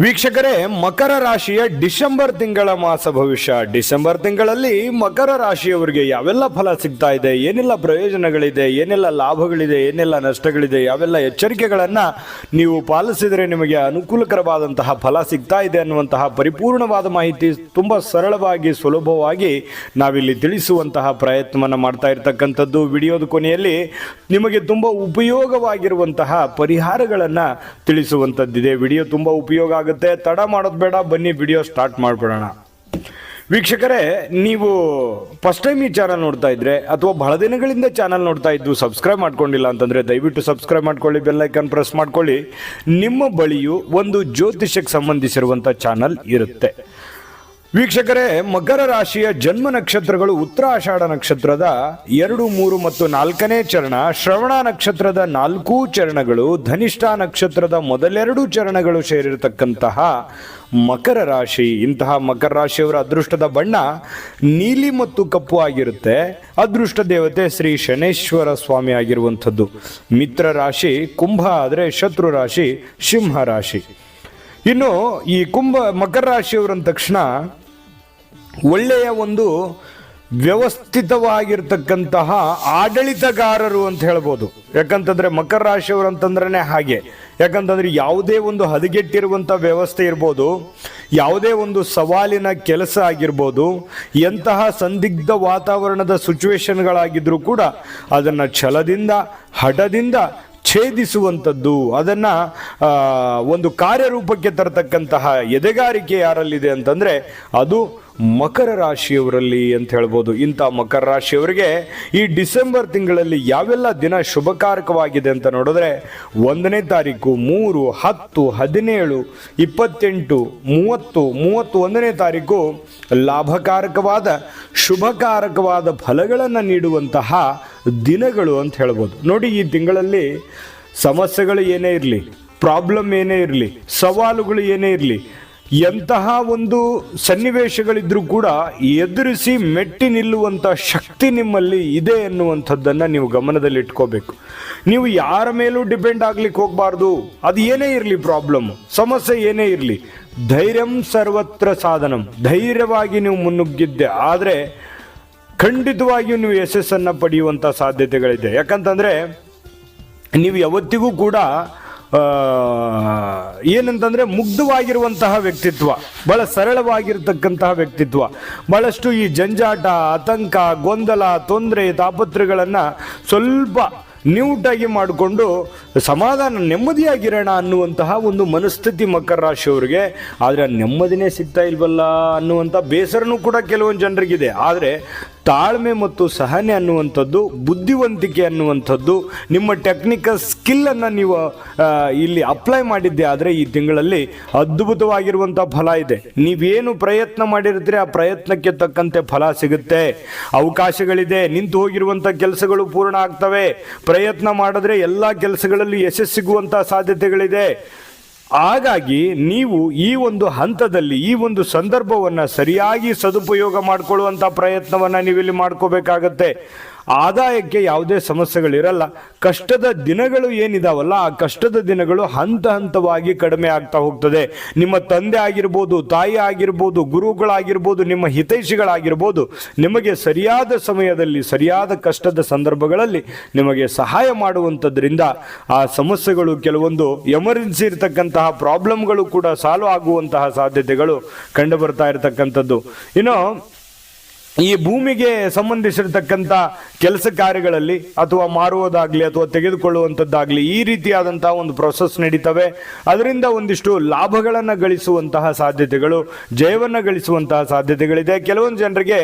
ವೀಕ್ಷಕರೇ, ಮಕರ ರಾಶಿಯ ಡಿಸೆಂಬರ್ ತಿಂಗಳ ಮಾಸ ಭವಿಷ್ಯ. ಡಿಸೆಂಬರ್ ತಿಂಗಳಲ್ಲಿ ಮಕರ ರಾಶಿಯವರಿಗೆ ಯಾವೆಲ್ಲ ಫಲ ಸಿಗ್ತಾ ಇದೆ? ಏನೆಲ್ಲ ಪ್ರಯೋಜನಗಳಿದೆ? ಏನೆಲ್ಲ ಲಾಭಗಳಿದೆ? ಏನೆಲ್ಲ ನಷ್ಟಗಳಿದೆ? ಯಾವೆಲ್ಲ ಎಚ್ಚರಿಕೆಗಳನ್ನ ನೀವು ಪಾಲಿಸಿದರೆ ನಿಮಗೆ ಅನುಕೂಲಕರವಾದಂತಹ ಫಲ ಸಿಗ್ತಾ ಇದೆ ಅನ್ನುವಂತಹ ಪರಿಪೂರ್ಣವಾದ ಮಾಹಿತಿ ತುಂಬಾ ಸರಳವಾಗಿ, ಸುಲಭವಾಗಿ ನಾವಿಲ್ಲಿ ತಿಳಿಸುವಂತಹ ಪ್ರಯತ್ನವನ್ನು ಮಾಡ್ತಾ ಇರತಕ್ಕಂಥದ್ದು. ವಿಡಿಯೋದ ಕೊನೆಯಲ್ಲಿ ನಿಮಗೆ ತುಂಬ ಉಪಯೋಗವಾಗಿರುವಂತಹ ಪರಿಹಾರಗಳನ್ನು ತಿಳಿಸುವಂತದ್ದಿದೆ ವಿಡಿಯೋ ತುಂಬ ಉಪಯೋಗ ಆಗುತ್ತೆ. ತಡ ಮಾಡೋದು ಬೇಡ, ಬನ್ನಿ ವಿಡಿಯೋ ಸ್ಟಾರ್ಟ್ ಮಾಡಿಬಿಡೋಣ. ವೀಕ್ಷಕರೇ, ನೀವು ಫಸ್ಟ್ ಟೈಮ್ ಈ ಚಾನಲ್ ನೋಡ್ತಾ ಇದ್ರೆ, ಅಥವಾ ಬಹಳ ದಿನಗಳಿಂದ ಚಾನಲ್ ನೋಡ್ತಾ ಇದ್ದು ಸಬ್ಸ್ಕ್ರೈಬ್ ಮಾಡ್ಕೊಂಡಿಲ್ಲ ಅಂತಂದ್ರೆ ದಯವಿಟ್ಟು ಸಬ್ಸ್ಕ್ರೈಬ್ ಮಾಡ್ಕೊಳ್ಳಿ ಬೆಲ್ ಐಕನ್ ಪ್ರೆಸ್ ಮಾಡ್ಕೊಳ್ಳಿ. ನಿಮ್ಮ ಬಳಿಯು ಒಂದು ಜ್ಯೋತಿಷಕ್ಕೆ ಸಂಬಂಧಿಸಿರುವಂಥ ಚಾನಲ್ ಇರುತ್ತೆ. ವೀಕ್ಷಕರೇ, ಮಕರ ರಾಶಿಯ ಜನ್ಮ ನಕ್ಷತ್ರಗಳು ಉತ್ತರಾಷಾಢ ನಕ್ಷತ್ರದ ಎರಡು, ಮೂರು ಮತ್ತು ನಾಲ್ಕನೇ ಚರಣ, ಶ್ರವಣ ನಕ್ಷತ್ರದ ನಾಲ್ಕೂ ಚರಣಗಳು, ಧನಿಷ್ಠ ನಕ್ಷತ್ರದ ಮೊದಲೆರಡು ಚರಣಗಳು ಸೇರಿರತಕ್ಕಂತಹ ಮಕರ ರಾಶಿ. ಇಂತಹ ಮಕರ ರಾಶಿಯವರ ಅದೃಷ್ಟದ ಬಣ್ಣ ನೀಲಿ ಮತ್ತು ಕಪ್ಪು ಆಗಿರುತ್ತೆ. ಅದೃಷ್ಟ ದೇವತೆ ಶ್ರೀ ಶನೇಶ್ವರ ಸ್ವಾಮಿ ಆಗಿರುವಂಥದ್ದು. ಮಿತ್ರ ರಾಶಿ, ಕುಂಭ ಆದರೆ ಶತ್ರು ರಾಶಿ, ಸಿಂಹ ರಾಶಿ. ಇನ್ನು ಈ ಕುಂಭ ಮಕರ ರಾಶಿಯವರಂದ ತಕ್ಷಣ ಒಳ್ಳೆಯ ಒಂದು ವ್ಯವಸ್ಥಿತವಾಗಿರ್ತಕ್ಕಂತಹ ಆಡಳಿತಗಾರರು ಅಂತ ಹೇಳ್ಬೋದು. ಯಾಕಂತಂದ್ರೆ ಮಕರ ರಾಶಿಯವರು ಅಂತಂದ್ರೆ ಹಾಗೆ. ಯಾಕಂತಂದ್ರೆ ಯಾವುದೇ ಒಂದು ಹದಗೆಟ್ಟಿರುವಂಥ ವ್ಯವಸ್ಥೆ ಇರ್ಬೋದು, ಯಾವುದೇ ಒಂದು ಸವಾಲಿನ ಕೆಲಸ ಆಗಿರ್ಬೋದು, ಎಂತಹ ಸಂದಿಗ್ಧ ವಾತಾವರಣದ ಸಿಚುವೇಶನ್ಗಳಾಗಿದ್ರೂ ಕೂಡ ಅದನ್ನು ಛಲದಿಂದ, ಹಠದಿಂದ ಛೇದಿಸುವಂಥದ್ದು, ಅದನ್ನ ಒಂದು ಕಾರ್ಯರೂಪಕ್ಕೆ ತರತಕ್ಕಂತಹ ಎದೆಗಾರಿಕೆ ಯಾರಲ್ಲಿದೆ ಅಂತಂದ್ರೆ ಅದು ಮಕರ ರಾಶಿಯವರಲ್ಲಿ ಅಂತ ಹೇಳ್ಬೋದು. ಇಂಥ ಮಕರ ರಾಶಿಯವರಿಗೆ ಈ ಡಿಸೆಂಬರ್ ತಿಂಗಳಲ್ಲಿ ಯಾವೆಲ್ಲ ದಿನ ಶುಭಕಾರಕವಾಗಿದೆ ಅಂತ ನೋಡಿದ್ರೆ ಒಂದನೇ ತಾರೀಕು ಮೂರು, ಹತ್ತು, ಹದಿನೇಳು, ಇಪ್ಪತ್ತೆಂಟು, ಮೂವತ್ತು ಮೂವತ್ತು ಒಂದನೇ ತಾರೀಕು ಲಾಭಕಾರಕವಾದ, ಶುಭಕಾರಕವಾದ ಫಲಗಳನ್ನು ನೀಡುವಂತಹ ದಿನಗಳು ಅಂತ ಹೇಳ್ಬೋದು. ನೋಡಿ ಈ ತಿಂಗಳಲ್ಲಿ ಸಮಸ್ಯೆಗಳು ಏನೇ ಇರಲಿ ಪ್ರಾಬ್ಲಮ್ ಏನೇ ಇರಲಿ, ಸವಾಲುಗಳು ಏನೇ ಇರಲಿ ಎಂತಹ ಒಂದು ಸನ್ನಿವೇಶಗಳಿದ್ರೂ ಕೂಡ ಎದುರಿಸಿ ಮೆಟ್ಟಿ ನಿಲ್ಲುವಂಥ ಶಕ್ತಿ ನಿಮ್ಮಲ್ಲಿ ಇದೆ ಎನ್ನುವಂಥದ್ದನ್ನು ನೀವು ಗಮನದಲ್ಲಿ ಇಟ್ಕೋಬೇಕು ನೀವು ಯಾರ ಮೇಲೂ ಡಿಪೆಂಡ್ ಆಗ್ಲಿಕ್ಕೆ ಹೋಗಬಾರ್ದು. ಅದು ಏನೇ ಇರಲಿ ಪ್ರಾಬ್ಲಮ್, ಸಮಸ್ಯೆ ಏನೇ ಇರಲಿ, ಧೈರ್ಯಂ ಸರ್ವತ್ರ ಸಾಧನಂ. ಧೈರ್ಯವಾಗಿ ನೀವು ಮುನ್ನುಗ್ಗಿದ್ದೆ ಆದರೆ ಖಂಡಿತವಾಗಿಯೂ ನೀವು ಯಶಸ್ಸನ್ನು ಪಡೆಯುವಂಥ ಸಾಧ್ಯತೆಗಳಿದೆ. ಯಾಕಂತಂದರೆ ನೀವು ಯಾವತ್ತಿಗೂ ಕೂಡ ಏನಂತಂದ್ರೆ ಮುಗ್ಧವಾಗಿರುವಂತಹ ವ್ಯಕ್ತಿತ್ವ, ಬಹಳ ಸರಳವಾಗಿರ್ತಕ್ಕಂತಹ ವ್ಯಕ್ತಿತ್ವ. ಬಹಳಷ್ಟು ಈ ಜಂಜಾಟ, ಆತಂಕ, ಗೊಂದಲ, ತೊಂದರೆ ತಾಪತ್ರಗಳನ್ನ ಸ್ವಲ್ಪ ನ್ಯೂಟಾಗಿ ಮಾಡಿಕೊಂಡು ಸಮಾಧಾನ, ನೆಮ್ಮದಿಯಾಗಿರೋಣ ಅನ್ನುವಂತಹ ಒಂದು ಮನಸ್ಥಿತಿ ಮಕರ ರಾಶಿಯವರಿಗೆ. ಆದರೆ ನೆಮ್ಮದಿನೇ ಸಿಗ್ತಾ ಇಲ್ವಲ್ಲ ಅನ್ನುವಂಥ ಬೇಸರನೂ ಕೂಡ ಕೆಲವೊಂದು ಜನರಿಗಿದೆ. ಆದರೆ ತಾಳ್ಮೆ ಮತ್ತು ಸಹನೆ ಅನ್ನುವಂಥದ್ದು, ಬುದ್ಧಿವಂತಿಕೆ ಅನ್ನುವಂಥದ್ದು, ನಿಮ್ಮ ಟೆಕ್ನಿಕಲ್ ಸ್ಕಿಲ್ಲನ್ನು ನೀವು ಇಲ್ಲಿ ಅಪ್ಲೈ ಮಾಡಿದ್ದೆ ಆದರೆ ಈ ತಿಂಗಳಲ್ಲಿ ಅದ್ಭುತವಾಗಿರುವಂಥ ಫಲ ಇದೆ. ನೀವೇನು ಪ್ರಯತ್ನ ಮಾಡಿರ್ತೀರಿ, ಆ ಪ್ರಯತ್ನಕ್ಕೆ ತಕ್ಕಂತೆ ಫಲ ಸಿಗುತ್ತೆ. ಅವಕಾಶಗಳಿದೆ, ನಿಂತು ಹೋಗಿರುವಂಥ ಕೆಲಸಗಳು ಪೂರ್ಣ ಆಗ್ತವೆ. ಪ್ರಯತ್ನ ಮಾಡಿದ್ರೆ ಎಲ್ಲ ಕೆಲಸಗಳಲ್ಲಿ ಯಶಸ್ಸು ಸಿಗುವಂಥ ಸಾಧ್ಯತೆಗಳಿದೆ. ಹಾಗಾಗಿ ನೀವು ಈ ಒಂದು ಹಂತದಲ್ಲಿ ಈ ಒಂದು ಸಂದರ್ಭವನ್ನ ಸರಿಯಾಗಿ ಸದುಪಯೋಗ ಮಾಡಿಕೊಳ್ಳುವಂತ ಪ್ರಯತ್ನವನ್ನ ನೀವಿಲ್ಲಿ ಮಾಡ್ಕೋಬೇಕಾಗತ್ತೆ. ಆದಾಯಕ್ಕೆ ಯಾವುದೇ ಸಮಸ್ಯೆಗಳಿರಲ್ಲ. ಕಷ್ಟದ ದಿನಗಳು ಏನಿದಾವಲ್ಲ, ಆ ಕಷ್ಟದ ದಿನಗಳು ಹಂತ ಹಂತವಾಗಿ ಕಡಿಮೆ ಆಗ್ತಾ ಹೋಗ್ತದೆ. ನಿಮ್ಮ ತಂದೆ ಆಗಿರ್ಬೋದು, ತಾಯಿ ಆಗಿರ್ಬೋದು, ಗುರುಗಳಾಗಿರ್ಬೋದು, ನಿಮ್ಮ ಹಿತೈಷಿಗಳಾಗಿರ್ಬೋದು, ನಿಮಗೆ ಸರಿಯಾದ ಸಮಯದಲ್ಲಿ, ಸರಿಯಾದ ಕಷ್ಟದ ಸಂದರ್ಭಗಳಲ್ಲಿ ನಿಮಗೆ ಸಹಾಯ ಮಾಡುವಂಥದ್ರಿಂದ ಆ ಸಮಸ್ಯೆಗಳು ಕೆಲವೊಂದು ಎಮರ್ಜೆನ್ಸಿ ಇರತಕ್ಕಂತಹ ಪ್ರಾಬ್ಲಮ್ಗಳು ಕೂಡ ಸಾಲ್ವ್ ಆಗುವಂತಹ ಸಾಧ್ಯತೆಗಳು ಕಂಡು ಬರ್ತಾ ಇರತಕ್ಕಂಥದ್ದು. ಇನ್ನು ಈ ಭೂಮಿಗೆ ಸಂಬಂಧಿಸಿರ್ತಕ್ಕಂಥ ಕೆಲಸ ಕಾರ್ಯಗಳಲ್ಲಿ ಅಥವಾ ಮಾರುವುದಾಗ್ಲಿ ಅಥವಾ ತೆಗೆದುಕೊಳ್ಳುವಂಥದ್ದಾಗ್ಲಿ ಈ ರೀತಿಯಾದಂತಹ ಒಂದು ಪ್ರೊಸೆಸ್ ನಡೀತವೆ. ಅದರಿಂದ ಒಂದಿಷ್ಟು ಲಾಭಗಳನ್ನು ಗಳಿಸುವಂತಹ ಸಾಧ್ಯತೆಗಳು, ಜಯವನ್ನು ಗಳಿಸುವಂತಹ ಸಾಧ್ಯತೆಗಳಿದೆ. ಕೆಲವೊಂದು ಜನರಿಗೆ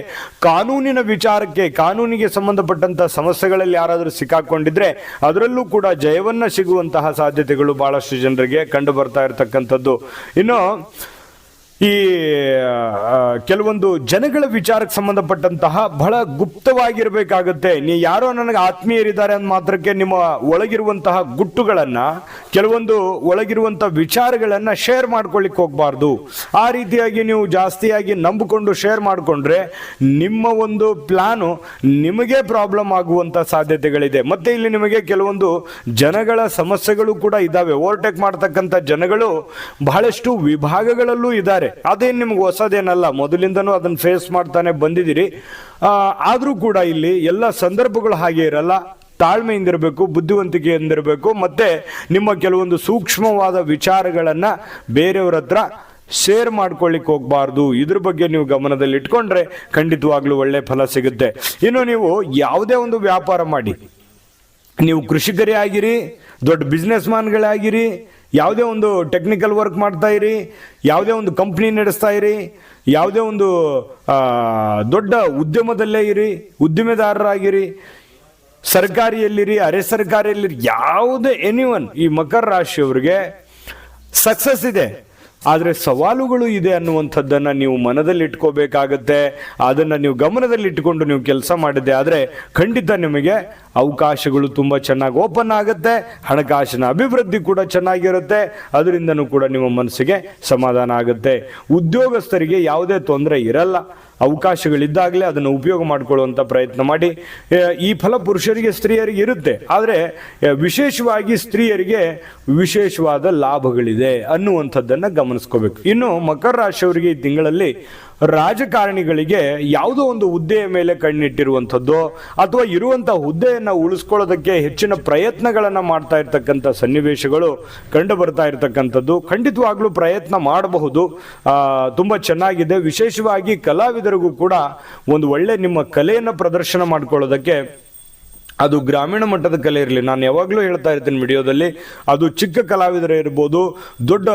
ಕಾನೂನಿನ ವಿಚಾರಕ್ಕೆ, ಕಾನೂನಿಗೆ ಸಂಬಂಧಪಟ್ಟಂತಹ ಸಮಸ್ಯೆಗಳಲ್ಲಿ ಯಾರಾದರೂ ಸಿಕ್ಕಾಕೊಂಡಿದ್ರೆ ಅದರಲ್ಲೂ ಕೂಡ ಜಯವನ್ನು ಸಿಗುವಂತಹ ಸಾಧ್ಯತೆಗಳು ಬಹಳಷ್ಟು ಜನರಿಗೆ ಕಂಡು ಬರ್ತಾ ಇರತಕ್ಕಂಥದ್ದು. ಇನ್ನು ಈ ಕೆಲವೊಂದು ಜನಗಳ ವಿಚಾರಕ್ಕೆ ಸಂಬಂಧಪಟ್ಟಂತಹ ಬಹಳ ಗುಪ್ತವಾಗಿರಬೇಕಾಗುತ್ತೆ. ನೀ ಯಾರೋ ನನಗೆ ಆತ್ಮೀಯರಿದ್ದಾರೆ ಅಂದ ಮಾತ್ರಕ್ಕೆ ನಿಮ್ಮ ಒಳಗಿರುವಂತಹ ಗುಟ್ಟುಗಳನ್ನ, ಕೆಲವೊಂದು ಒಳಗಿರುವಂತಹ ವಿಚಾರಗಳನ್ನ ಶೇರ್ ಮಾಡ್ಕೊಳ್ಳಿಕ್ಕೆ ಹೋಗಬಾರ್ದು. ಆ ರೀತಿಯಾಗಿ ನೀವು ಜಾಸ್ತಿಯಾಗಿ ನಂಬಿಕೊಂಡು ಶೇರ್ ಮಾಡಿಕೊಂಡ್ರೆ ನಿಮ್ಮ ಒಂದು ಪ್ಲಾನು ನಿಮಗೆ ಪ್ರಾಬ್ಲಮ್ ಆಗುವಂತ ಸಾಧ್ಯತೆಗಳಿದೆ. ಮತ್ತೆ ಇಲ್ಲಿ ನಿಮಗೆ ಕೆಲವೊಂದು ಜನಗಳ ಸಮಸ್ಯೆಗಳು ಕೂಡ ಇದ್ದಾವೆ. ಓವರ್ಟೇಕ್ ಮಾಡ್ತಕ್ಕಂಥ ಜನಗಳು ಬಹಳಷ್ಟು ವಿಭಾಗಗಳಲ್ಲೂ ಇದ್ದಾರೆ. ಅದೇನು ನಿಮ್ಗೆ ಹೊಸದೇನಲ್ಲ, ಮೊದಲಿಂದನೂ ಅದನ್ನು ಫೇಸ್ ಮಾಡ್ತಾನೆ ಬಂದಿದ್ದೀರಿ. ಆದರೂ ಕೂಡ ಇಲ್ಲಿ ಎಲ್ಲ ಸಂದರ್ಭಗಳು ಹಾಗೆ ಇರಲ್ಲ. ತಾಳ್ಮೆಯಿಂದಿರಬೇಕು, ಬುದ್ಧಿವಂತಿಕೆಯಿಂದಿರಬೇಕು, ಮತ್ತೆ ನಿಮ್ಮ ಕೆಲವೊಂದು ಸೂಕ್ಷ್ಮವಾದ ವಿಚಾರಗಳನ್ನು ಬೇರೆಯವ್ರ ಹತ್ರ ಶೇರ್ ಮಾಡ್ಕೊಳ್ಳಿಕ್ಕೆ ಹೋಗ್ಬಾರ್ದು. ಇದ್ರ ಬಗ್ಗೆ ನೀವು ಗಮನದಲ್ಲಿ ಇಟ್ಕೊಂಡ್ರೆ ಖಂಡಿತವಾಗ್ಲೂ ಒಳ್ಳೆ ಫಲ ಸಿಗುತ್ತೆ. ಇನ್ನು ನೀವು ಯಾವುದೇ ಒಂದು ವ್ಯಾಪಾರ ಮಾಡಿ. ನೀವು ಕೃಷಿಕರೇ ಆಗಿರಿ, ದೊಡ್ಡ ಬಿಸ್ನೆಸ್ ಮ್ಯಾನ್ಗಳೇ ಆಗಿರಿ ಯಾವುದೇ ಒಂದು ಟೆಕ್ನಿಕಲ್ ವರ್ಕ್ ಮಾಡ್ತಾ ಇರಿ, ಯಾವುದೇ ಒಂದು ಕಂಪ್ನಿ ನಡೆಸ್ತಾ ಇರಿ, ಯಾವುದೇ ಒಂದು ದೊಡ್ಡ ಉದ್ಯಮದಲ್ಲೇ ಇರಿ ಉದ್ದಿಮೆದಾರರಾಗಿರಿ ಸರ್ಕಾರಿಯಲ್ಲಿರಿ, ಅರೆ ಸರ್ಕಾರಿಯಲ್ಲಿರಿ, ಯಾವುದೇ ಎನಿವನ್ ಈ ಮಕರ ರಾಶಿಯವರಿಗೆ ಸಕ್ಸಸ್ ಇದೆ. ಆದರೆ ಸವಾಲುಗಳು ಇದೆ ಅನ್ನುವಂಥದ್ದನ್ನು ನೀವು ಮನದಲ್ಲಿ ಇಟ್ಕೋಬೇಕಾಗತ್ತೆ. ಅದನ್ನು ನೀವು ಗಮನದಲ್ಲಿ ಇಟ್ಕೊಂಡು ನೀವು ಕೆಲಸ ಮಾಡಿದ್ದೆ ಆದರೆ ಖಂಡಿತ ನಿಮಗೆ ಅವಕಾಶಗಳು ತುಂಬ ಚೆನ್ನಾಗಿ ಓಪನ್ ಆಗುತ್ತೆ, ಹಣಕಾಸಿನ ಅಭಿವೃದ್ಧಿ ಕೂಡ ಚೆನ್ನಾಗಿರುತ್ತೆ, ಅದರಿಂದನೂ ಕೂಡ ನಿಮ್ಮ ಮನಸ್ಸಿಗೆ ಸಮಾಧಾನ ಆಗುತ್ತೆ. ಉದ್ಯೋಗಸ್ಥರಿಗೆ ಯಾವುದೇ ತೊಂದರೆ ಇರಲ್ಲ, ಅವಕಾಶಗಳಿದ್ದಾಗಲೇ ಅದನ್ನು ಉಪಯೋಗ ಮಾಡಿಕೊಳ್ಳುವಂಥ ಪ್ರಯತ್ನ ಮಾಡಿ. ಈ ಫಲ ಪುರುಷರಿಗೆ, ಸ್ತ್ರೀಯರಿಗೆ ಇರುತ್ತೆ, ಆದರೆ ವಿಶೇಷವಾಗಿ ಸ್ತ್ರೀಯರಿಗೆ ವಿಶೇಷವಾದ ಲಾಭಗಳಿದೆ ಅನ್ನುವಂಥದ್ದನ್ನು ಗಮನಿಸ್ಕೋಬೇಕು. ಇನ್ನು ಮಕರ ರಾಶಿಯವರಿಗೆ ಈ ತಿಂಗಳಲ್ಲಿ ರಾಜಕಾರಣಿಗಳಿಗೆ ಯಾವುದೋ ಒಂದು ಹುದ್ದೆಯ ಮೇಲೆ ಕಣ್ಣಿಟ್ಟಿರುವಂಥದ್ದು ಅಥವಾ ಇರುವಂಥ ಹುದ್ದೆಯನ್ನು ಉಳಿಸ್ಕೊಳ್ಳೋದಕ್ಕೆ ಹೆಚ್ಚಿನ ಪ್ರಯತ್ನಗಳನ್ನು ಮಾಡ್ತಾ ಇರ್ತಕ್ಕಂಥ ಸನ್ನಿವೇಶಗಳು ಕಂಡು ಬರ್ತಾ ಇರತಕ್ಕಂಥದ್ದು. ಖಂಡಿತವಾಗ್ಲೂ ಪ್ರಯತ್ನ ಮಾಡಬಹುದು. ತುಂಬ ಚೆನ್ನಾಗಿದೆ. ವಿಶೇಷವಾಗಿ ಕಲಾವಿದರಿಗೂ ಕೂಡ ಒಂದು ಒಳ್ಳೆ ನಿಮ್ಮ ಕಲೆಯನ್ನು ಪ್ರದರ್ಶನ ಮಾಡ್ಕೊಳ್ಳೋದಕ್ಕೆ ಅದು ಗ್ರಾಮೀಣ ಮಟ್ಟದ ಕಲೆ ಇರಲಿ. ನಾನು ಯಾವಾಗಲೂ ಹೇಳ್ತಾ ಇರ್ತೀನಿ ವಿಡಿಯೋದಲ್ಲಿ, ಅದು ಚಿಕ್ಕ ಕಲಾವಿದರು ಇರ್ಬೋದು, ದೊಡ್ಡ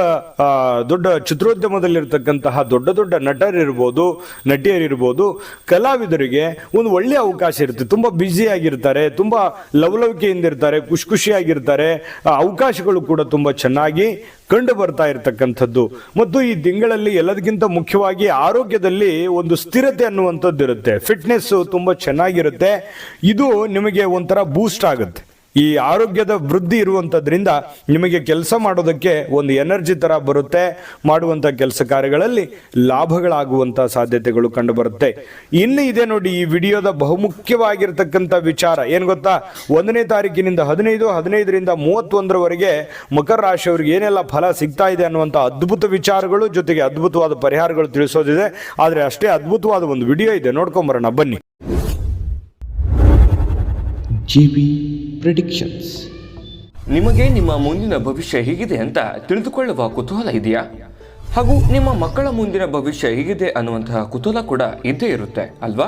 ದೊಡ್ಡ ಚಿತ್ರೋದ್ಯಮದಲ್ಲಿರ್ತಕ್ಕಂತಹ ದೊಡ್ಡ ದೊಡ್ಡ ನಟರಿರ್ಬೋದು ನಟಿಯರಿರ್ಬೋದು ಕಲಾವಿದರಿಗೆ ಒಂದು ಒಳ್ಳೆಯ ಅವಕಾಶ ಇರುತ್ತೆ. ತುಂಬ ಬ್ಯುಸಿಯಾಗಿರ್ತಾರೆ ತುಂಬ ಲವಲವಿಕೆಯಿಂದ ಇರ್ತಾರೆ, ಖುಷಿ ಖುಷಿಯಾಗಿರ್ತಾರೆ. ಅವಕಾಶಗಳು ಕೂಡ ತುಂಬ ಚೆನ್ನಾಗಿ ಕಂಡು ಬರ್ತಾ ಇರತಕ್ಕಂಥದ್ದು. ಮತ್ತು ಈ ತಿಂಗಳಲ್ಲಿ ಎಲ್ಲದಕ್ಕಿಂತ ಮುಖ್ಯವಾಗಿ ಆರೋಗ್ಯದಲ್ಲಿ ಒಂದು ಸ್ಥಿರತೆ ಅನ್ನುವಂಥದ್ದು ಇರುತ್ತೆ. ಫಿಟ್ನೆಸ್ ತುಂಬ ಚೆನ್ನಾಗಿರುತ್ತೆ. ಇದು ನಿಮಗೆ ಒಂಥರ ಬೂಸ್ಟ್ ಆಗುತ್ತೆ. ಈ ಆರೋಗ್ಯದ ವೃದ್ಧಿ ಇರುವಂಥದ್ರಿಂದ ನಿಮಗೆ ಕೆಲಸ ಮಾಡೋದಕ್ಕೆ ಒಂದು ಎನರ್ಜಿ ಥರ ಬರುತ್ತೆ ಮಾಡುವಂಥ ಕೆಲಸ ಕಾರ್ಯಗಳಲ್ಲಿ ಲಾಭಗಳಾಗುವಂಥ ಸಾಧ್ಯತೆಗಳು ಕಂಡುಬರುತ್ತೆ. ಇನ್ನು ಇದೆ ನೋಡಿ, ಈ ವಿಡಿಯೋದ ಬಹುಮುಖ್ಯವಾಗಿರ್ತಕ್ಕಂಥ ವಿಚಾರ. ಏನು ಗೊತ್ತಾ? ಒಂದನೇ ತಾರೀಕಿನಿಂದ ಹದಿನೈದು, ಹದಿನೈದರಿಂದ ಮೂವತ್ತೊಂದರವರೆಗೆ ಮಕರ ರಾಶಿಯವ್ರಿಗೆ ಏನೆಲ್ಲ ಫಲ ಸಿಗ್ತಾ ಇದೆ ಅನ್ನುವಂಥ ಅದ್ಭುತ ವಿಚಾರಗಳು, ಜೊತೆಗೆ ಅದ್ಭುತವಾದ ಪರಿಹಾರಗಳು ತಿಳಿಸೋದಿದೆ. ಆದರೆ ಅಷ್ಟೇ ಅದ್ಭುತವಾದ ಒಂದು ವಿಡಿಯೋ ಇದೆ. ನೋಡ್ಕೊಂಬರೋಣ, ಬನ್ನಿ. G B predictions. ನಿಮಗೆ ನಿಮ್ಮ ಮುಂದಿನ ಭವಿಷ್ಯ ಹೇಗಿದೆ ಅಂತ ತಿಳಿದುಕೊಳ್ಳುವ ಕುತೂಹಲ ಇದೆಯಾ? ಹಾಗೂ ನಿಮ್ಮ ಮಕ್ಕಳ ಮುಂದಿನ ಭವಿಷ್ಯ ಹೇಗಿದೆ ಅನ್ನುವಂತಹ ಕುತೂಹಲ ಕೂಡ ಇದ್ದೇ ಇರುತ್ತೆ, ಅಲ್ವಾ?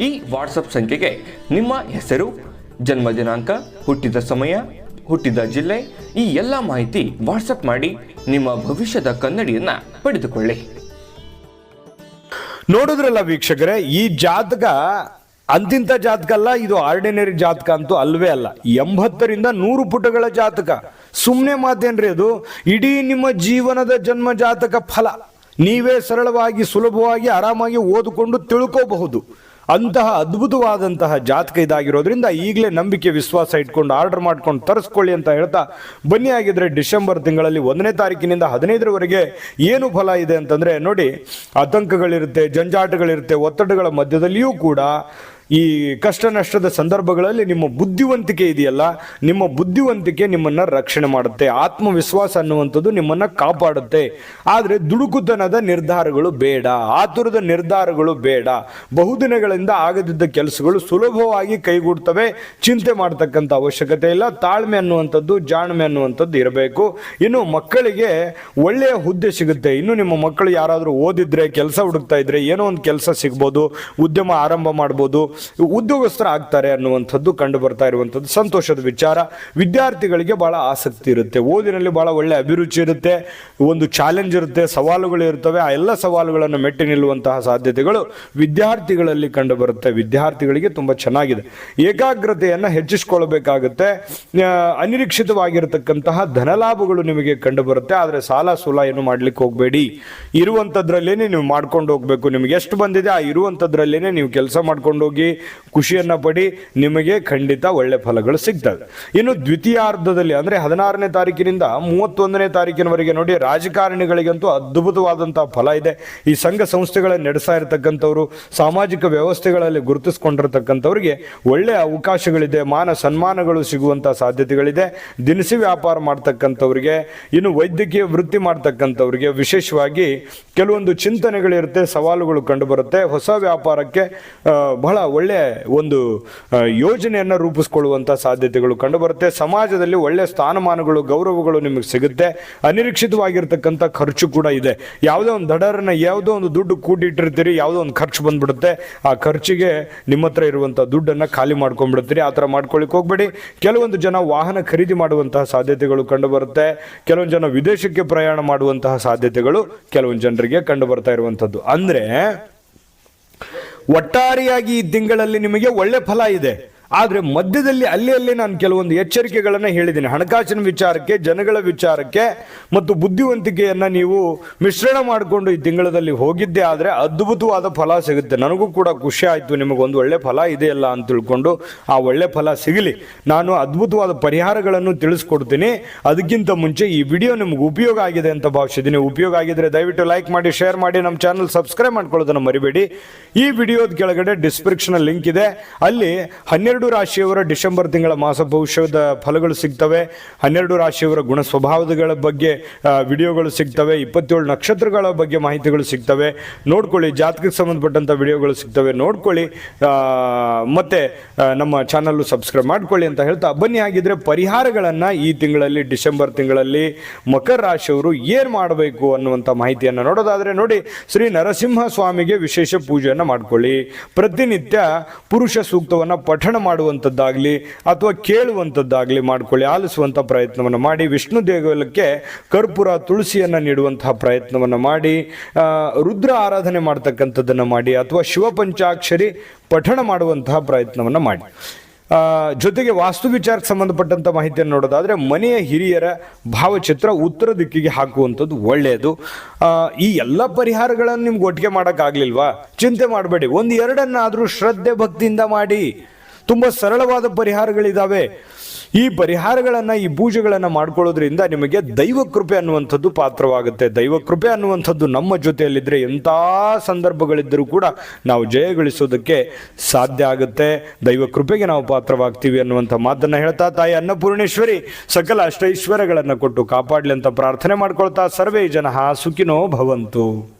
ಈ ವಾಟ್ಸಪ್ ಸಂಖ್ಯೆಗೆ ನಿಮ್ಮ ಹೆಸರು, ಜನ್ಮ ದಿನಾಂಕ, ಹುಟ್ಟಿದ ಸಮಯ, ಹುಟ್ಟಿದ ಜಿಲ್ಲೆ, ಈ ಎಲ್ಲ ಮಾಹಿತಿ ವಾಟ್ಸಪ್ ಮಾಡಿ ನಿಮ್ಮ ಭವಿಷ್ಯದ ಕನ್ನಡಿಯನ್ನ ಪಡೆದುಕೊಳ್ಳಿ. ನೋಡಿದ್ರಲ್ಲ ವೀಕ್ಷಕರೇ, ಈ ಜಾತಕ ಅಂತಿಂತ ಜಾತಕ ಅಲ್ಲ, ಇದು ಆರ್ಡಿನರಿ ಜಾತಕ ಅಂತೂ ಅಲ್ವೇ ಅಲ್ಲ. ಎಂಬತ್ತರಿಂದ ನೂರು ಪುಟಗಳ ಜಾತಕ. ಸುಮ್ಮನೆ ಮಾತೇನ್ರಿ ಅದು, ಇಡೀ ನಿಮ್ಮ ಜೀವನದ ಜನ್ಮ ಜಾತಕ ಫಲ. ನೀವೇ ಸರಳವಾಗಿ, ಸುಲಭವಾಗಿ, ಆರಾಮಾಗಿ ಓದಿಕೊಂಡು ತಿಳ್ಕೋಬಹುದು. ಅಂತಹ ಅದ್ಭುತವಾದಂತಹ ಜಾತಕ ಇದಾಗಿರೋದ್ರಿಂದ ಈಗಲೇ ನಂಬಿಕೆ, ವಿಶ್ವಾಸ ಇಟ್ಕೊಂಡು ಆರ್ಡರ್ ಮಾಡ್ಕೊಂಡು ತರಿಸ್ಕೊಳ್ಳಿ ಅಂತ ಹೇಳ್ತಾ ಬನ್ನಿ ಆಗಿದ್ರೆ ಡಿಸೆಂಬರ್ ತಿಂಗಳಲ್ಲಿ ಒಂದನೇ ತಾರೀಕಿನಿಂದ ಹದಿನೈದರವರೆಗೆ ಏನು ಫಲ ಇದೆ ಅಂತಂದ್ರೆ ನೋಡಿ, ಆತಂಕಗಳಿರುತ್ತೆ, ಜಂಜಾಟಗಳಿರುತ್ತೆ, ಒತ್ತಡಗಳ ಮಧ್ಯದಲ್ಲಿಯೂ ಕೂಡ ಈ ಕಷ್ಟ ನಷ್ಟದ ಸಂದರ್ಭಗಳಲ್ಲಿ ನಿಮ್ಮ ಬುದ್ಧಿವಂತಿಕೆ ಇದೆಯಲ್ಲ, ನಿಮ್ಮ ಬುದ್ಧಿವಂತಿಕೆ ನಿಮ್ಮನ್ನ ರಕ್ಷಣೆ ಮಾಡುತ್ತೆ, ಆತ್ಮವಿಶ್ವಾಸ ಅನ್ನುವಂಥದ್ದು ನಿಮ್ಮನ್ನ ಕಾಪಾಡುತ್ತೆ. ಆದರೆ ದುಡುಕುತನದ ನಿರ್ಧಾರಗಳು ಬೇಡ, ಆತುರದ ನಿರ್ಧಾರಗಳು ಬೇಡ. ಬಹುದಿನಗಳಿಂದ ಆಗದಿದ್ದ ಕೆಲಸಗಳು ಸುಲಭವಾಗಿ ಕೈಗೂಡ್ತವೆ, ಚಿಂತೆ ಮಾಡ್ತಕ್ಕಂಥ ಅವಶ್ಯಕತೆ ಇಲ್ಲ, ತಾಳ್ಮೆ ಅನ್ನುವಂಥದ್ದು, ಜಾಣ್ಮೆ ಅನ್ನುವಂಥದ್ದು ಇರಬೇಕು. ಇನ್ನು ಮಕ್ಕಳಿಗೆ ಒಳ್ಳೆಯ ಹುದ್ದೆ ಸಿಗುತ್ತೆ. ಇನ್ನು ನಿಮ್ಮ ಮಕ್ಕಳು ಯಾರಾದರೂ ಓದಿದ್ರೆ, ಕೆಲಸ ಹುಡುಕ್ತಾ ಇದ್ರೆ, ಏನೋ ಒಂದು ಕೆಲಸ ಸಿಗ್ಬೋದು, ಉದ್ಯಮ ಆರಂಭ ಮಾಡ್ಬೋದು ಉದ್ಯೋಗಸ್ಥರ ಆಗ್ತಾರೆ ಅನ್ನುವಂಥದ್ದು ಕಂಡು ಬರ್ತಾ ಇರುವಂಥದ್ದು ಸಂತೋಷದ ವಿಚಾರ. ವಿದ್ಯಾರ್ಥಿಗಳಿಗೆ ಬಹಳ ಆಸಕ್ತಿ ಇರುತ್ತೆ. ಓದಿನಲ್ಲಿ ಬಹಳ ಒಳ್ಳೆ ಅಭಿರುಚಿ ಇರುತ್ತೆ. ಒಂದು ಚಾಲೆಂಜ್ ಇರುತ್ತೆ, ಸವಾಲುಗಳು ಇರ್ತವೆ. ಆ ಎಲ್ಲ ಸವಾಲುಗಳನ್ನು ಮೆಟ್ಟಿ ನಿಲ್ಲುವಂತಹ ಸಾಧ್ಯತೆಗಳು ವಿದ್ಯಾರ್ಥಿಗಳಲ್ಲಿ ಕಂಡು ಬರುತ್ತೆ ವಿದ್ಯಾರ್ಥಿಗಳಿಗೆ ತುಂಬ ಚೆನ್ನಾಗಿದೆ. ಏಕಾಗ್ರತೆಯನ್ನು ಹೆಚ್ಚಿಸ್ಕೊಳ್ಬೇಕಾಗುತ್ತೆ. ಅನಿರೀಕ್ಷಿತವಾಗಿರತಕ್ಕಂತಹ ಧನಲಾಭಗಳು ನಿಮಗೆ ಕಂಡು ಬರುತ್ತೆ ಆದರೆ ಸಾಲ ಸೂಲ ಏನು ಮಾಡ್ಲಿಕ್ಕೆ ಹೋಗಬೇಡಿ. ಇರುವಂಥದ್ರಲ್ಲೇನೆ ನೀವು ಮಾಡ್ಕೊಂಡು ಹೋಗ್ಬೇಕು. ನಿಮಗೆ ಎಷ್ಟು ಬಂದಿದೆ, ಆ ಇರುವಂಥದ್ರಲ್ಲೇನೆ ನೀವು ಕೆಲಸ ಮಾಡ್ಕೊಂಡು ಹೋಗಿ ಖುಷಿಯನ್ನ ಪಡಿ, ನಿಮಗೆ ಖಂಡಿತ ಒಳ್ಳೆ ಫಲಗಳು ಸಿಗ್ತವೆ. ಇನ್ನು ದ್ವಿತೀಯಾರ್ಧದಲ್ಲಿ ಅಂದ್ರೆ ಹದಿನಾರನೇ ತಾರೀಕಿನಿಂದ ಮೂವತ್ತೊಂದನೇ ತಾರೀಕಿನವರೆಗೆ ನೋಡಿ, ರಾಜಕಾರಣಿಗಳಿಗಂತೂ ಅದ್ಭುತವಾದಂಥ ಫಲ ಇದೆ. ಈ ಸಂಘ ಸಂಸ್ಥೆಗಳನ್ನು ನಡೆಸಾ ಇರತಕ್ಕಂಥವ್ರು, ಸಾಮಾಜಿಕ ವ್ಯವಸ್ಥೆಗಳಲ್ಲಿ ಗುರುತಿಸ್ಕೊಂಡಿರ್ತಕ್ಕಂಥವ್ರಿಗೆ ಒಳ್ಳೆಯ ಅವಕಾಶಗಳಿದೆ, ಮಾನ ಸನ್ಮಾನಗಳು ಸಿಗುವಂಥ ಸಾಧ್ಯತೆಗಳಿದೆ. ದಿನಸಿ ವ್ಯಾಪಾರ ಮಾಡ್ತಕ್ಕಂಥವ್ರಿಗೆ, ಇನ್ನು ವೈದ್ಯಕೀಯ ವೃತ್ತಿ ಮಾಡ್ತಕ್ಕಂಥವ್ರಿಗೆ ವಿಶೇಷವಾಗಿ ಕೆಲವೊಂದು ಚಿಂತನೆಗಳಿರುತ್ತೆ, ಸವಾಲುಗಳು ಕಂಡುಬರುತ್ತೆ. ಹೊಸ ವ್ಯಾಪಾರಕ್ಕೆ ಬಹಳ ಒಳ್ಳೆಯ ಒಂದು ಯೋಜನೆಯನ್ನು ರೂಪಿಸ್ಕೊಳ್ಳುವಂಥ ಸಾಧ್ಯತೆಗಳು ಕಂಡುಬರುತ್ತೆ. ಸಮಾಜದಲ್ಲಿ ಒಳ್ಳೆ ಸ್ಥಾನಮಾನಗಳು, ಗೌರವಗಳು ನಿಮಗೆ ಸಿಗುತ್ತೆ. ಅನಿರೀಕ್ಷಿತವಾಗಿರ್ತಕ್ಕಂಥ ಖರ್ಚು ಕೂಡ ಇದೆ. ಯಾವುದೋ ಒಂದು ದಡರನ್ನ ಯಾವುದೋ ಒಂದು ದುಡ್ಡು ಕೂಡಿಟ್ಟಿರ್ತೀರಿ, ಯಾವುದೋ ಒಂದು ಖರ್ಚು ಬಂದ್ಬಿಡುತ್ತೆ. ಆ ಖರ್ಚಿಗೆ ನಿಮ್ಮ ಹತ್ರ ಇರುವಂಥ ದುಡ್ಡನ್ನು ಖಾಲಿ ಮಾಡ್ಕೊಂಡ್ಬಿಡ್ತೀರಿ. ಆ ಥರ ಮಾಡ್ಕೊಳ್ಳಿಕ್ಕೆ ಹೋಗ್ಬೇಡಿ. ಕೆಲವೊಂದು ಜನ ವಾಹನ ಖರೀದಿ ಮಾಡುವಂತಹ ಸಾಧ್ಯತೆಗಳು ಕಂಡುಬರುತ್ತೆ. ಕೆಲವೊಂದು ಜನ ವಿದೇಶಕ್ಕೆ ಪ್ರಯಾಣ ಮಾಡುವಂತಹ ಸಾಧ್ಯತೆಗಳು ಕೆಲವೊಂದು ಜನರಿಗೆ ಕಂಡು ಬರ್ತಾ ಇರುವಂಥದ್ದು. ಅಂದ್ರೆ ಒಟ್ಟಾರೆಯಾಗಿ ಈ ತಿಂಗಳಲ್ಲಿ ನಿಮಗೆ ಒಳ್ಳೆ ಫಲ ಇದೆ. ಆದ್ರೆ ಮಧ್ಯದಲ್ಲಿ ಅಲ್ಲಿ ಅಲ್ಲಿ ನಾನು ಕೆಲವೊಂದು ಎಚ್ಚರಿಕೆಗಳನ್ನು ಹೇಳಿದ್ದೀನಿ. ಹಣಕಾಸಿನ ವಿಚಾರಕ್ಕೆ, ಜನಗಳ ವಿಚಾರಕ್ಕೆ ಮತ್ತು ಬುದ್ಧಿವಂತಿಕೆಯನ್ನು ನೀವು ಮಿಶ್ರಣ ಮಾಡಿಕೊಂಡು ಈ ತಿಂಗಳಲ್ಲಿ ಹೋಗಿದ್ದೆ ಆದರೆ ಅದ್ಭುತವಾದ ಫಲ ಸಿಗುತ್ತೆ. ನನಗೂ ಕೂಡ ಖುಷಿ ಆಯಿತು. ನಿಮಗೊಂದು ಒಳ್ಳೆ ಫಲ ಇದೆಯಲ್ಲ ಅಂತ ತಿಳ್ಕೊಂಡು ಆ ಒಳ್ಳೆ ಫಲ ಸಿಗಲಿ. ನಾನು ಅದ್ಭುತವಾದ ಪರಿಹಾರಗಳನ್ನು ತಿಳಿಸ್ಕೊಡ್ತೀನಿ. ಅದಕ್ಕಿಂತ ಮುಂಚೆ ಈ ವಿಡಿಯೋ ನಿಮ್ಗೆ ಉಪಯೋಗ ಆಗಿದೆ ಅಂತ ಭಾವಿಸಿದ್ದೀನಿ. ಉಪಯೋಗ ಆಗಿದ್ರೆ ದಯವಿಟ್ಟು ಲೈಕ್ ಮಾಡಿ, ಶೇರ್ ಮಾಡಿ, ನಮ್ಮ ಚಾನಲ್ ಸಬ್ಸ್ಕ್ರೈಬ್ ಮಾಡ್ಕೊಳ್ಳೋದನ್ನು ಮರಿಬೇಡಿ. ಈ ವಿಡಿಯೋದ ಕೆಳಗಡೆ ಡಿಸ್ಕ್ರಿಪ್ಷನ್ ಲಿಂಕ್ ಇದೆ. ಅಲ್ಲಿ ಹನ್ನೆರಡು ರಾಶಿಯವರ ಡಿಸೆಂಬರ್ ತಿಂಗಳ ಮಾಸ ಭವಿಷ್ಯದ ಫಲಗಳು ಸಿಗ್ತವೆ. ಹನ್ನೆರಡು ರಾಶಿಯವರ ಗುಣ ಸ್ವಭಾವಗಳ ಬಗ್ಗೆ ವಿಡಿಯೋಗಳು ಸಿಗ್ತವೆ. ಇಪ್ಪತ್ತೇಳು ನಕ್ಷತ್ರಗಳ ಬಗ್ಗೆ ಮಾಹಿತಿಗಳು ಸಿಗ್ತವೆ. ನೋಡ್ಕೊಳ್ಳಿ, ಜಾತಕಕ್ಕೆ ಸಂಬಂಧಪಟ್ಟಂತ ವಿಡಿಯೋಗಳು ಸಿಗ್ತವೆ. ನೋಡ್ಕೊಳ್ಳಿ ಮತ್ತು ನಮ್ಮ ಚಾನಲ್ಲು ಸಬ್ಸ್ಕ್ರೈಬ್ ಮಾಡ್ಕೊಳ್ಳಿ ಅಂತ ಹೇಳ್ತಾ ಬನ್ನಿ. ಹಾಗಿದ್ರೆ ಪರಿಹಾರಗಳನ್ನು ಈ ತಿಂಗಳಲ್ಲಿ, ಡಿಸೆಂಬರ್ ತಿಂಗಳಲ್ಲಿ ಮಕರ ರಾಶಿಯವರು ಏನು ಮಾಡಬೇಕು ಅನ್ನುವಂಥ ಮಾಹಿತಿಯನ್ನು ನೋಡೋದಾದ್ರೆ ನೋಡಿ, ಶ್ರೀ ನರಸಿಂಹ ಸ್ವಾಮಿಗೆ ವಿಶೇಷ ಪೂಜೆಯನ್ನು ಮಾಡ್ಕೊಳ್ಳಿ. ಪ್ರತಿನಿತ್ಯ ಪುರುಷ ಸೂಕ್ತವನ್ನು ಪಠಣ ಮಾಡುವಂಥದ್ದಾಗಲಿ ಅಥವಾ ಕೇಳುವಂಥದ್ದಾಗಲಿ ಮಾಡಿಕೊಳ್ಳಿ, ಆಲಿಸುವಂಥ ಪ್ರಯತ್ನವನ್ನು ಮಾಡಿ. ವಿಷ್ಣು ದೇಗುಲಕ್ಕೆ ಕರ್ಪೂರ ತುಳಸಿಯನ್ನು ನೀಡುವಂತಹ ಪ್ರಯತ್ನವನ್ನು ಮಾಡಿ ರುದ್ರ ಆರಾಧನೆ ಮಾಡ್ತಕ್ಕಂಥದ್ದನ್ನು ಮಾಡಿ ಅಥವಾ ಶಿವಪಂಚಾಕ್ಷರಿ ಪಠಣ ಮಾಡುವಂತಹ ಪ್ರಯತ್ನವನ್ನು ಮಾಡಿ. ಜೊತೆಗೆ ವಾಸ್ತು ವಿಚಾರಕ್ಕೆ ಸಂಬಂಧಪಟ್ಟಂಥ ಮಾಹಿತಿಯನ್ನು ನೋಡೋದಾದರೆ ಮನೆಯ ಹಿರಿಯರ ಭಾವಚಿತ್ರ ಉತ್ತರ ದಿಕ್ಕಿಗೆ ಹಾಕುವಂಥದ್ದು ಒಳ್ಳೆಯದು. ಈ ಎಲ್ಲ ಪರಿಹಾರಗಳನ್ನು ನಿಮ್ಗೆ ಒಟ್ಟಿಗೆ ಮಾಡೋಕ್ಕಾಗಲಿಲ್ವಾ? ಚಿಂತೆ ಮಾಡಬೇಡಿ, ಒಂದು ಎರಡನ್ನಾದರೂ ಶ್ರದ್ಧೆ ಭಕ್ತಿಯಿಂದ ಮಾಡಿ. ತುಂಬ ಸರಳವಾದ ಪರಿಹಾರಗಳಿದ್ದಾವೆ ಈ ಪರಿಹಾರಗಳನ್ನ, ಈ ಪೂಜೆಗಳನ್ನ ಮಾಡ್ಕೊಳ್ಳೋದ್ರಿಂದ ನಿಮಗೆ ದೈವ ಕೃಪೆ ಅನ್ನುವಂಥದ್ದು ಪಾತ್ರವಾಗುತ್ತೆ. ದೈವ ಕೃಪೆ ಅನ್ನುವಂಥದ್ದು ನಮ್ಮ ಜೊತೆಯಲ್ಲಿದ್ದರೆ ಎಂಥ ಸಂದರ್ಭಗಳಿದ್ದರೂ ಕೂಡ ನಾವು ಜಯಗಳಿಸೋದಕ್ಕೆ ಸಾಧ್ಯ ಆಗುತ್ತೆ. ದೈವ ಕೃಪೆಗೆ ನಾವು ಪಾತ್ರವಾಗ್ತೀವಿ ಅನ್ನುವಂಥ ಮಾತನ್ನ ಹೇಳ್ತಾ ತಾಯಿ ಅನ್ನಪೂರ್ಣೇಶ್ವರಿ ಸಕಲ ಅಷ್ಟೈಶ್ವರ್ಯಗಳನ್ನು ಕೊಟ್ಟು ಕಾಪಾಡಲಿ ಅಂತ ಪ್ರಾರ್ಥನೆ ಮಾಡ್ಕೊಳ್ತಾ ಸರ್ವೇ ಜನ ಸುಖಿನೋ ಭವಂತು.